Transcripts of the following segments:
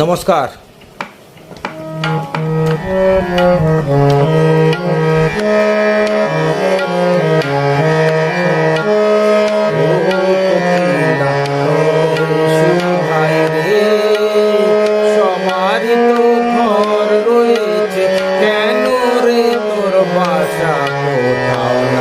নমস্কার। কেন রে তোর বাসা কোথাও?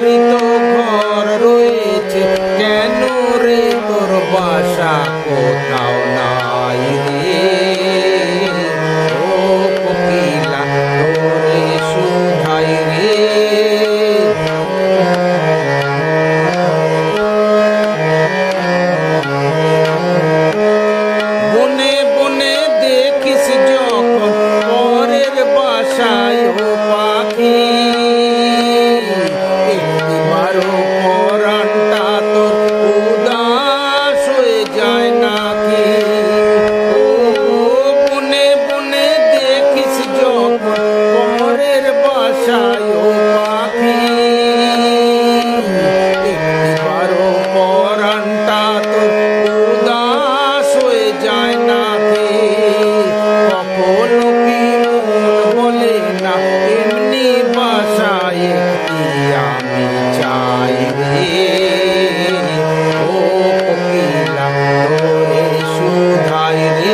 সবারই তো ঘর রয়েছে। কেন রে তোর বাসা কোথাও না? sair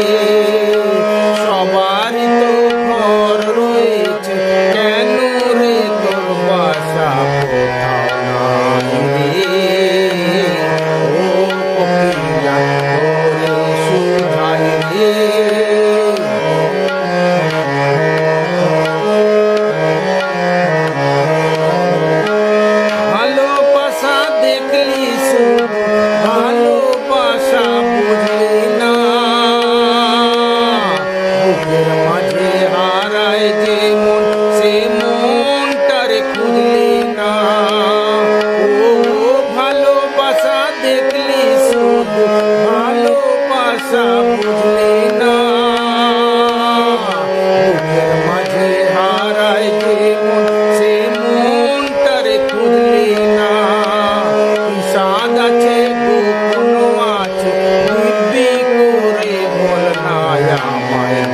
Maya Maya